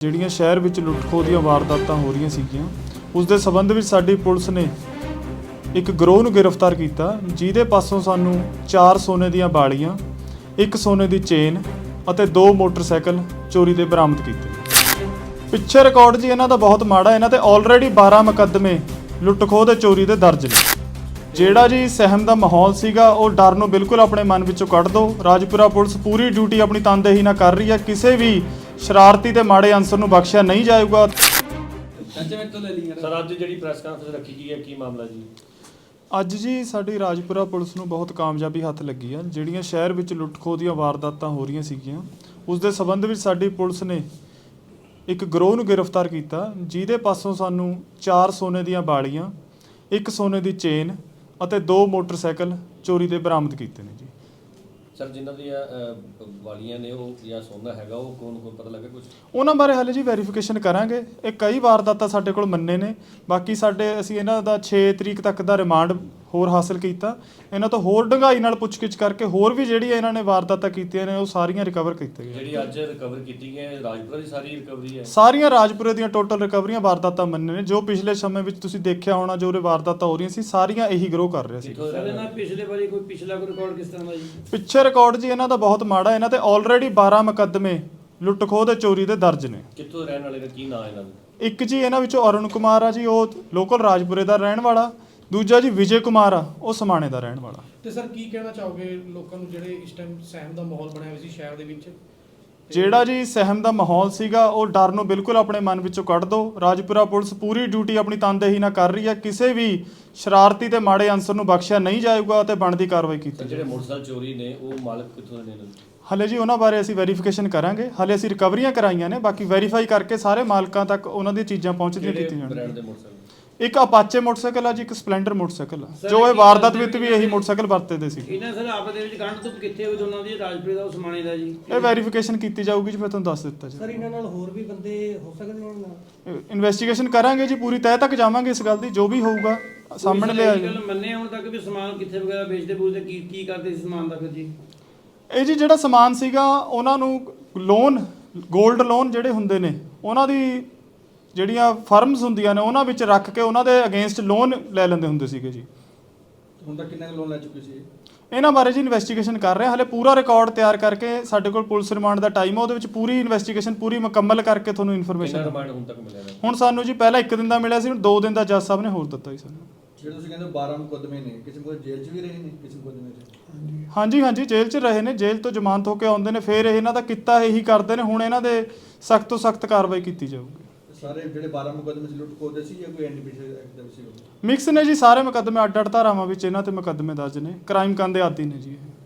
ਜਿਹੜੀਆਂ ਸ਼ਹਿਰ ਵਿੱਚ ਲੁੱਟ-ਖੋਹ ਦੀਆਂ ਵਾਰਦਾਤਾਂ ਹੋ ਰਹੀਆਂ ਸੀਗੀਆਂ ਉਸ ਦੇ ਸਬੰਧ ਵਿੱਚ ਸਾਡੀ ਪੁਲਿਸ ਨੇ ਇੱਕ ਗਰੋਹ ਨੂੰ ਗ੍ਰਿਫਤਾਰ ਕੀਤਾ, ਜਿਹਦੇ ਪਾਸੋਂ ਸਾਨੂੰ 4 ਸੋਨੇ ਦੀਆਂ ਬਾਲੀਆਂ, ਇੱਕ ਸੋਨੇ ਦੀ ਚੇਨ ਅਤੇ ਦੋ ਮੋਟਰਸਾਈਕਲ ਚੋਰੀ ਦੇ ਬਰਾਮਦ ਕੀਤੇ। ਪਿੱਛੇ ਰਿਕਾਰਡ ਜੀ ਇਹਨਾਂ ਦਾ ਬਹੁਤ ਮਾੜਾ, ਇਹਨਾਂ ਤੇ ਆਲਰੇਡੀ 12 ਮੁਕੱਦਮੇ ਲੁੱਟ-ਖੋਹ ਦੇ ਚੋਰੀ ਦੇ ਦਰਜ ਨੇ। ਜਿਹੜਾ ਜੀ ਸਹਿਮ ਦਾ ਮਾਹੌਲ ਸੀਗਾ, ਉਹ ਡਰ ਨੂੰ ਬਿਲਕੁਲ ਆਪਣੇ ਮਨ ਵਿੱਚੋਂ ਕੱਢ ਦਿਓ ਰਾਜਪੁਰਾ ਪੁਲਿਸ ਪੂਰੀ ਡਿਊਟੀ ਆਪਣੀ ਤਨਦੇਹੀ ਨਾਲ ਕਰ ਰਹੀ ਹੈ। ਕਿਸੇ ਵੀ ਸ਼ਰਾਰਤੀ ਤੇ ਮਾੜੇ ਅਨਸਰ ਨੂੰ ਬਖਸ਼ਿਆ ਨਹੀਂ ਜਾਊਗਾ ਸਰ ਅੱਜ ਜਿਹੜੀ ਪ੍ਰੈਸ ਕਾਨਫਰੰਸ ਰੱਖੀ ਗਈ ਹੈ ਕੀ ਮਾਮਲਾ ਜੀ? ਅੱਜ ਜੀ ਸਾਡੀ ਰਾਜਪੁਰਾ ਪੁਲਿਸ ਨੂੰ ਬਹੁਤ ਕਾਮਯਾਬੀ ਹੱਥ ਲੱਗੀ ਆ। ਜਿਹੜੀਆਂ ਸ਼ਹਿਰ ਵਿੱਚ ਲੁੱਟ-ਖੋਹ ਦੀਆਂ ਵਾਰਦਾਤਾਂ ਹੋ ਰਹੀਆਂ ਸੀਗੀਆਂ ਉਸ ਦੇ ਸਬੰਧ ਵਿੱਚ ਸਾਡੀ ਪੁਲਿਸ ਨੇ ਇੱਕ ਗਰੋਹ ਨੂੰ ਗ੍ਰਿਫਤਾਰ ਕੀਤਾ ਜਿਹਦੇ ਪਾਸੋਂ ਸਾਨੂੰ 4 ਸੋਨੇ ਦੀਆਂ ਬਾਲੀਆਂ ਇੱਕ ਸੋਨੇ ਦੀ ਚੇਨ ਅਤੇ ਦੋ ਮੋਟਰਸਾਈਕਲ ਚੋਰੀ ਦੇ ਬਰਾਮਦ ਕੀਤੇ ਨੇ ਜੀ। ਸਰ ਜਿਨ੍ਹਾਂ ਦੀਆਂ ਅਹ, ਵਾਲੀਆਂ ਨੇ ਉਹ ਜਾਂ ਸੋਨਾ ਹੈਗਾ ਉਹ ਕੌਣ ਕੌਣ ਪਤਾ ਲੱਗਾ ਕੁਝ ਉਹਨਾਂ ਬਾਰੇ ਹਾਲੇ ਜੀ ਵੈਰੀਫਿਕੇਸ਼ਨ ਕਰਾਂਗੇ। ਇਹ ਕਈ ਵਾਰਦਾਤਾਂ ਸਾਡੇ ਕੋਲ ਮੰਨੇ ਨੇ। ਬਾਕੀ ਸਾਡੇ ਅਸੀਂ ਇਹਨਾਂ ਦਾ 6 ਤਰੀਕ ਤੱਕ ਦਾ ਰਿਮਾਂਡ ਹੋਰ ਹਾਸਲ ਕੀਤਾ। ਇਹਨਾਂ ਤੋਂ ਹੋਰ ਡੂੰਘਾਈ ਨਾਲ ਪੁੱਛਗਿੱਛ ਕਰਕੇ ਹੋਰ ਵੀ ਜਿਹੜੀਆਂ ਇਹਨਾਂ ਨੇ ਵਾਰਦਾਤਾਂ ਕੀਤੀਆਂ ਨੇ ਉਹ ਸਾਰੀਆਂ ਰਿਕਵਰ ਕੀਤੇ ਗਏ ਜਿਹੜੀ ਅੱਜ ਰਿਕਵਰ ਕੀਤੀ ਗਈ ਹੈ ਰਾਜਪੁਰਾ ਦੀ ਸਾਰੀ ਰਿਕਵਰੀ ਹੈ। ਸਾਰੀਆਂ ਰਾਜਪੁਰੇ ਦੀਆਂ ਟੋਟਲ ਰਿਕਵਰੀਆਂ ਵਾਰਦਾਤਾਂ ਮੰਨੇ ਨੇ। ਜੋ ਪਿਛਲੇ ਸਮੇਂ ਵਿੱਚ ਤੁਸੀਂ ਦੇਖਿਆ ਹੋਣਾ ਜੋ ਉਰੇ ਵਾਰਦਾਤਾਂ ਹੋ ਰਹੀਆਂ ਸੀ ਸਾਰੀਆਂ ਇਹੀ ਗਰੋਹ ਕਰ ਰਿਹਾ ਸੀ। ਸਰ ਇਹਨਾਂ ਪਿਛਲੇ ਵਾਰੀ ਕੋਈ ਪਿਛਲਾ ਕੋਈ ਰਿਕਾਰਡ ਕਿਸ ਤਰ੍ਹਾਂ ਦਾ ਜੀ? ਪਿੱਛੇ ਰਿਕਾਰਡ ਜੀ ਇਹਨਾਂ ਦਾ ਬਹੁਤ ਮਾੜਾ ਇਹਨਾਂ ਤੇ ਆਲਰੇਡੀ 12 ਮੁਕੱਦਮੇ ਲੁੱਟ-ਖੋਹ ਦੇ ਚੋਰੀ ਦੇ ਦਰਜ ਨੇ। ਕਿੱਥੋਂ ਰਹਿਣ ਵਾਲੇ ਦਾ ਕੀ ਨਾਂ ਇਹਨਾਂ ਦਾ? ਇੱਕ ਜੀ ਇਹਨਾਂ ਵਿੱਚੋਂ ਅਰੁਣ ਕੁਮਾਰ ਆ ਜੀ ਉਹ ਲੋਕਲ ਰਾਜਪੁਰੇ ਦਾ ਰਹਿਣ ਵਾਲਾ। ਦੂਜਾ ਜੀ ਵਿਜੇ ਕੁਮਾਰ ਆ ਉਹ ਸਮਾਣੇ ਦਾ ਰਹਿਣ ਵਾਲਾ। ਤੇ ਸਰ ਕੀ ਕਹਿਣਾ ਚਾਹੋਗੇ ਲੋਕਾਂ ਨੂੰ ਜਿਹੜੇ ਇਸ ਟਾਈਮ ਸਹਿਮ ਦਾ ਮਾਹੌਲ ਬਣਿਆ ਹੋਇਆ ਸੀ ਸ਼ਹਿਰ ਦੇ ਵਿੱਚ? ਜਿਹੜਾ ਜੀ ਸਹਿਮ ਦਾ ਮਾਹੌਲ ਸੀਗਾ ਉਹ ਡਰ ਨੂੰ ਬਿਲਕੁਲ ਆਪਣੇ ਮਨ ਵਿੱਚੋਂ ਕੱਢ ਦਿਓ ਰਾਜਪੁਰਾ ਪੁਲਿਸ ਪੂਰੀ ਡਿਊਟੀ ਆਪਣੀ ਤਨਦੇਹੀ ਨਾਲ ਕਰ ਰਹੀ ਹੈ ਕਿਸੇ ਵੀ ਸ਼ਰਾਰਤੀ ਤੇ ਮਾੜੇ ਅਨਸਰ ਨੂੰ ਬਖਸ਼ਿਆ ਨਹੀਂ ਜਾਊਗਾ ਤੇ ਬਣਦੀ ਕਾਰਵਾਈ ਕੀਤੀ ਜਿਹੜੇ ਮੋਟਰਸਾਈਕਲ ਚੋਰੀ ਨੇ ਉਹ ਮਾਲਕ ਕਿੱਥੋਂ ਦੇ ਨੇ? ਹਲੇ ਜੀ ਉਹਨਾਂ ਬਾਰੇ ਅਸੀਂ ਵੈਰੀਫਿਕੇਸ਼ਨ ਕਰਾਂਗੇ। ਹਲੇ ਅਸੀਂ ਰਿਕਵਰੀਆਂ ਕਰਾਈਆਂ ਨੇ ਬਾਕੀ ਵੈਰੀਫਾਈ ਕਰਕੇ ਸਾਰੇ ਮਾਲਕਾਂ ਤੱਕ ਉਹਨਾਂ ਦੀਆਂ ਚੀਜ਼ਾਂ ਪਹੁੰਚਦੀਆਂ ਕੀਤੀਆਂ ਬ੍ਰਾਂਡ ਜਾਣਗੀਆਂ ਇੱਕ ਅਪਾਚੇ ਮੋਟਰਸਾਈਕਲ ਆ ਜੀ ਇੱਕ ਸਪਲੈਂਡਰ ਮੋਟਰਸਾਈਕਲ ਆ। ਜੋ ਇਹ ਵਾਰਦਾਤ ਵਿੱਚ ਵੀ ਇਹੀ ਮੋਟਰਸਾਈਕਲ ਵਰਤਦੇ ਸੀ। ਇਹਨਾਂ ਸਰ ਆਪਸ ਦੇ ਵਿੱਚ ਗੰਢ ਤੋਂ ਕਿੱਥੇ ਹੋਈ ਦੋਨਾਂ ਦੀ ਰਾਜਪੁਰੇ ਦਾ ਉਸਮਾਣੇ ਦਾ ਜੀ। ਇਹ ਵੈਰੀਫਿਕੇਸ਼ਨ ਕੀਤੀ ਜਾਊਗੀ ਜੀ ਫਿਰ ਤੁਹਾਨੂੰ ਦੱਸ ਦਿੱਤਾ ਜੀ ਸਰ ਇਹਨਾਂ ਨਾਲ ਹੋਰ ਵੀ ਬੰਦੇ ਹੋ ਸਕਦੇ ਨੇ ਨਾ ਇਨਵੈਸਟੀਗੇਸ਼ਨ ਕਰਾਂਗੇ ਜੀ ਪੂਰੀ ਤਹਿ ਤੱਕ ਜਾਵਾਂਗੇ ਇਸ ਗੱਲ ਦੀ ਜੋ ਵੀ ਹੋਊਗਾ ਸਾਹਮਣੇ ਲਿਆ ਇਹ ਗੱਲ ਮੰਨੇ ਹੁਣ ਤੱਕ ਵੀ ਸਮਾਨ ਕਿੱਥੇ ਵਗੈਰਾ ਵੇਚਦੇ ਬੂਝਦੇ ਕੀ ਕੀ ਕਰਦੇ ਸੀ ਸਮਾਨ ਦਾ ਫਿਰ ਜੀ? ਇਹ ਜੀ ਜਿਹੜਾ ਸਮਾਨ ਸੀਗਾ ਉਹਨਾਂ ਨੂੰ ਲੋਨ 골ਡ ਲੋਨ ਜਿਹੜੇ ਹੁੰਦੇ ਨੇ ਉਹਨਾਂ ਦੀ ਜਿਹੜੀਆਂ ਫਰਮਸ ਹੁੰਦੀਆਂ ਨੇ ਉਹਨਾਂ ਵਿੱਚ ਰੱਖ ਕੇ ਉਹਨਾਂ ਦੇ ਅਗੇਂਸਟ ਲੋਨ ਲੈ ਲੈਂਦੇ ਹੁੰਦੇ ਸੀਗੇ ਜੀ। ਹੁਣ ਤੱਕ ਕਿੰਨਾ ਲੋਨ ਲੈ ਚੁੱਕੇ ਸੀ ਇਹਨਾਂ ਬਾਰੇ ਜੀ ਇਨਵੈਸਟੀਗੇਸ਼ਨ ਕਰ ਰਹੇ ਹਲੇ ਪੂਰਾ ਰਿਕਾਰਡ ਤਿਆਰ ਕਰਕੇ ਸਾਡੇ ਕੋਲ ਪੁਲਿਸ ਰਿਮਾਂਡ ਦਾ ਟਾਈਮ ਹੈ ਉਹਦੇ ਵਿੱਚ ਪੂਰੀ ਇਨਵੈਸਟੀਗੇਸ਼ਨ ਪੂਰੀ ਮੁਕੰਮਲ ਕਰਕੇ ਤੁਹਾਨੂੰ ਕਿੰਨਾ ਇਨਫੋਰਮੇਸ਼ਨ ਰਿਮਾਂਡ ਹੁਣ ਤੱਕ ਮਿਲਿਆ ਨਾ ਹੁਣ ਸਾਨੂੰ ਜੀ ਪਹਿਲਾਂ ਇੱਕ ਦਿਨ ਦਾ ਮਿਲਿਆ ਸੀ ਹੁਣ ਦੋ ਦਿਨ ਦਾ ਜੱਜ ਸਾਹਿਬ ਨੇ ਹੋਰ ਦਿੱਤਾ ਜੀ ਸਾਨੂੰ। ਜਿਹੜੇ ਤੁਸੀਂ ਕਹਿੰਦੇ ਹੋ 12 ਮੁਕੱਦਮੇ ਨੇ ਕਿਸੇ ਕੋਲ ਜੇਲ੍ਹ 'ਚ ਵੀ ਰਹੇ ਨੇ ਕਿਸੇ ਮੁਕੱਦਮੇ 'ਚ ਹਾਂਜੀ ਹਾਂਜੀ ਜੇਲ੍ਹ 'ਚ ਰਹੇ ਨੇ ਜੇਲ੍ਹ ਤੋਂ ਜ਼ਮਾਨਤ ਹੋ ਕੇ ਆਉਂਦੇ ਨੇ ਫਿਰ ਇਹ ਇਹਨਾਂ ਦਾ ਕਿੱਤਾ ਇਹੀ ਕਰਦੇ ਨੇ ਹੁਣ ਇਹਨਾਂ ਦੇ ਸਖਤ ਤੋਂ ਸਖਤ ਕਾਰਵਾਈ ਕੀਤੀ ਜਾਊਗੀ। ਸਾਰੇ ਜਿਹੜੇ 12 ਮੁਕੱਦਮੇ ਸੀ ਲੁੱਟ ਖੋਹ ਦੇ ਸੀ ਜਾਂ ਕੋਈ ਐਨਡੀਪੀਸੀ ਐਕਟ ਦੇ ਸੀ ਮਿਕਸ ਨੇ ਜੀ ਸਾਰੇ ਮੁਕੱਦਮੇ ਅੱਡ ਅੱਡ ਧਾਰਾਵਾਂ ਵਿੱਚ ਇਹਨਾਂ ਤੇ ਮੁਕੱਦਮੇ ਦਰਜ ਨੇ। ਕ੍ਰਾਈਮ ਕਰਨ ਦੇ ਆਦੀ ਨੇ ਜੀ ਇਹ।